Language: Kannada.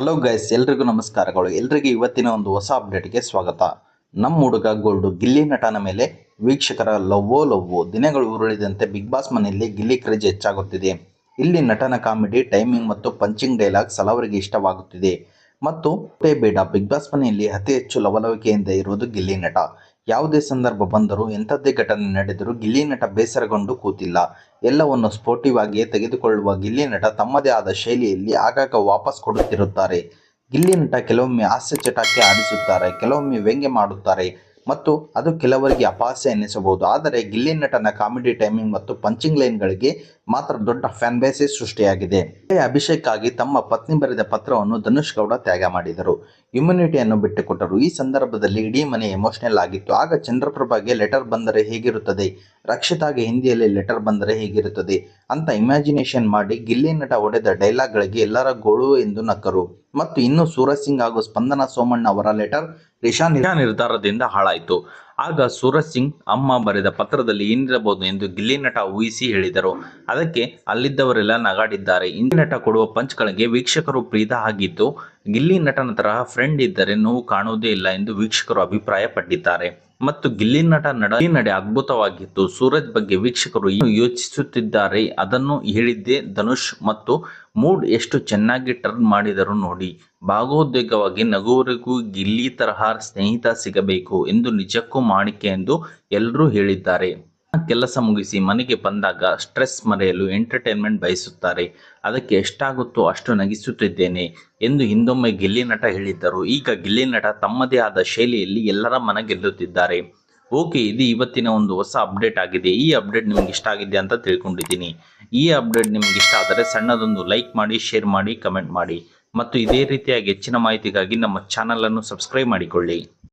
ಹಲೋ ಗೈಸ್ ಎಲ್ರಿಗೂ ನಮಸ್ಕಾರಗಳು. ಎಲ್ರಿಗೂ ಇವತ್ತಿನ ಒಂದು ಹೊಸ ಅಪ್ಡೇಟ್ಗೆ ಸ್ವಾಗತ. ನಮ್ಮ ಹುಡುಗ ಗೋಲ್ಡು ಗಿಲ್ಲಿ ನಟನ ಮೇಲೆ ವೀಕ್ಷಕರ ಲವ್ವೋ ಲವ್ವೋ ದಿನಗಳು ಉರುಳಿದಂತೆ ಬಿಗ್ ಬಾಸ್ ಮನೆಯಲ್ಲಿ ಗಿಲ್ಲಿ ಕ್ರೇಜ್ ಹೆಚ್ಚಾಗುತ್ತಿದೆ. ಇಲ್ಲಿ ನಟನ ಕಾಮಿಡಿ ಟೈಮಿಂಗ್ ಮತ್ತು ಪಂಚಿಂಗ್ ಡೈಲಾಗ್ಸ್ ಹಲವರಿಗೆ ಇಷ್ಟವಾಗುತ್ತಿದೆ. ಮತ್ತು ಬೇಡ ಬಿಗ್ ಬಾಸ್ ಮನೆಯಲ್ಲಿ ಅತಿ ಹೆಚ್ಚು ಲವಲವಿಕೆಯಿಂದ ಇರುವುದು ಗಿಲ್ಲಿ ನಟ. ಯಾವುದೇ ಸಂದರ್ಭ ಬಂದರೂ ಎಂಥದ್ದೇ ಘಟನೆ ನಡೆದರೂ ಗಿಲ್ಲಿ ನಟ ಬೇಸರಗೊಂಡು ಕೂತಿಲ್ಲ. ಎಲ್ಲವನ್ನು ಸ್ಪೋರ್ಟಿವ್ ಆಗಿಯೇ ತೆಗೆದುಕೊಳ್ಳುವ ಗಿಲ್ಲಿ ನಟ ತಮ್ಮದೇ ಆದ ಶೈಲಿಯಲ್ಲಿ ಆಗಾಗ ವಾಪಸ್ ಕೊಡುತ್ತಿರುತ್ತಾರೆ. ಗಿಲ್ಲಿ ನಟ ಕೆಲವೊಮ್ಮೆ ಹಾಸ್ಯ ಚಟಾಕಿ ಆಡಿಸುತ್ತಾರೆ, ಕೆಲವೊಮ್ಮೆ ವ್ಯಂಗ್ಯ ಮಾಡುತ್ತಾರೆ ಮತ್ತು ಅದು ಕೆಲವರಿಗೆ ಅಪಹಾಸ್ಯ ಎನ್ನಿಸಬಹುದು ಆದರೆ ಗಿಲ್ಲಿ ನಟನ ಕಾಮಿಡಿ ಟೈಮಿಂಗ್ ಮತ್ತು ಪಂಚಿಂಗ್ ಲೈನ್ಗಳಿಗೆ ಮಾತ್ರ ದೊಡ್ಡ ಫ್ಯಾನ್ ಬೇಸೆ ಸೃಷ್ಟಿಯಾಗಿದೆ. ಅಭಿಷೇಕ್ ಆಗಿ ತಮ್ಮ ಪತ್ನಿ ಬರೆದ ಪತ್ರವನ್ನು ಧನುಷ್ ಗೌಡ ತ್ಯಾಗ ಮಾಡಿದರು. ಇಮ್ಯುನಿಟಿಯನ್ನು ಬಿಟ್ಟುಕೊಟ್ಟರು. ಈ ಸಂದರ್ಭದಲ್ಲಿ ಇಡೀ ಮನೆ ಎಮೋಷನಲ್ ಆಗಿತ್ತು. ಆಗ ಚಂದ್ರಪ್ರಭಾಗೆ ಲೆಟರ್ ಬಂದರೆ ಹೇಗಿರುತ್ತದೆ? ರಕ್ಷಿತಾಗೆ ಹಿಂದಿಯಲ್ಲಿ ಲೆಟರ್ ಬಂದರೆ ಹೇಗಿರುತ್ತದೆ? ಅಂತ ಇಮ್ಯಾಜಿನೇಷನ್ ಮಾಡಿ ಗಿಲ್ಲಿ ನಟ ಹೊಡೆದ ಡೈಲಾಗ್ಗಳಿಗೆ ಎಲ್ಲರ ಗೋಳು ಎಂದು ನಕ್ಕರು. ಮತ್ತು ಇನ್ನು ಸೂರಜ್ ಸಿಂಗ್ ಹಾಗೂ ಸ್ಪಂದನ ಸೋಮಣ್ಣ ಅವರ ಲೆಟರ್ ರಿಷಾ ನಿರ್ಧಾರದಿಂದ ಹಾಳಾಯಿತು. ಆಗ ಸೂರಜ್ ಸಿಂಗ್ ಅಮ್ಮ ಬರೆದ ಪತ್ರದಲ್ಲಿ ಏನಿರಬಹುದು ಎಂದು ಗಿಲ್ಲಿ ನಟ ಊಹಿಸಿ ಹೇಳಿದರು. ಅದಕ್ಕೆ ಅಲ್ಲಿದ್ದವರೆಲ್ಲ ನಗಾಡಿದ್ದಾರೆ. ಇಂದಿ ನಟ ಕೊಡುವ ಪಂಚ್ಗಳಿಗೆ ವೀಕ್ಷಕರು ಪ್ರೀತ ಆಗಿದ್ದು, ಗಿಲ್ಲಿ ನಟನ ತರಹ ಫ್ರೆಂಡ್ ಇದ್ದರೆ ನೋವು ಕಾಣುವುದೇ ಇಲ್ಲ ಎಂದು ವೀಕ್ಷಕರು ಅಭಿಪ್ರಾಯಪಟ್ಟಿದ್ದಾರೆ. ಮತ್ತು ಗಿಲ್ಲಿ ನಟ ನಡ ನಡೆ ಅದ್ಭುತವಾಗಿತ್ತು ಸೂರಜ್ ಬಗ್ಗೆ ವೀಕ್ಷಕರು ಏನು ಯೋಚಿಸುತ್ತಿದ್ದಾರೆ ಅದನ್ನು ಹೇಳಿದ್ದೆ ಧನುಷ್ ಮತ್ತು ಮೂಡ್ ಎಷ್ಟು ಚೆನ್ನಾಗಿ ಟರ್ನ್ ಮಾಡಿದರು ನೋಡಿ. ಭಾಗೋದ್ಯೋಗವಾಗಿ ನಗುವರೆಗೂ ಗಿಲ್ಲಿ ತರಹ ಸ್ನೇಹಿತ ಸಿಗಬೇಕು ಎಂದು ನಿಜಕ್ಕೂ ಮಾಡಿಕೆ ಎಂದು ಎಲ್ಲರೂ ಹೇಳಿದ್ದಾರೆ. ಕೆಲಸ ಮುಗಿಸಿ ಮನೆಗೆ ಬಂದಾಗ ಸ್ಟ್ರೆಸ್ ಮರೆಯಲು ಎಂಟರ್ಟೈನ್ಮೆಂಟ್ ಬಯಸುತ್ತಾರೆ. ಅದಕ್ಕೆ ಎಷ್ಟಾಗುತ್ತೋ ಅಷ್ಟು ನಗಿಸುತ್ತಿದ್ದೇನೆ ಎಂದು ಹಿಂದೊಮ್ಮೆ ಗಿಲ್ಲಿ ನಟ ಹೇಳಿದ್ದರು. ಈಗ ಗಿಲ್ಲಿ ನಟ ತಮ್ಮದೇ ಆದ ಶೈಲಿಯಲ್ಲಿ ಎಲ್ಲರ ಮನ ಗೆಲ್ಲುತ್ತಿದ್ದಾರೆ. ಓಕೆ, ಇದು ಇವತ್ತಿನ ಒಂದು ಹೊಸ ಅಪ್ಡೇಟ್ ಆಗಿದೆ. ಈ ಅಪ್ಡೇಟ್ ನಿಮ್ಗೆ ಇಷ್ಟ ಆಗಿದೆ ಅಂತ ತಿಳ್ಕೊಂಡಿದ್ದೀನಿ. ಈ ಅಪ್ಡೇಟ್ ನಿಮ್ಗೆ ಇಷ್ಟ ಆದರೆ ಸಣ್ಣದೊಂದು ಲೈಕ್ ಮಾಡಿ ಶೇರ್ ಮಾಡಿ ಕಮೆಂಟ್ ಮಾಡಿ. ಮತ್ತು ಇದೇ ರೀತಿಯಾಗಿ ಹೆಚ್ಚಿನ ಮಾಹಿತಿಗಾಗಿ ನಮ್ಮ ಚಾನಲನ್ನು ಸಬ್ಸ್ಕ್ರೈಬ್ ಮಾಡಿಕೊಳ್ಳಿ.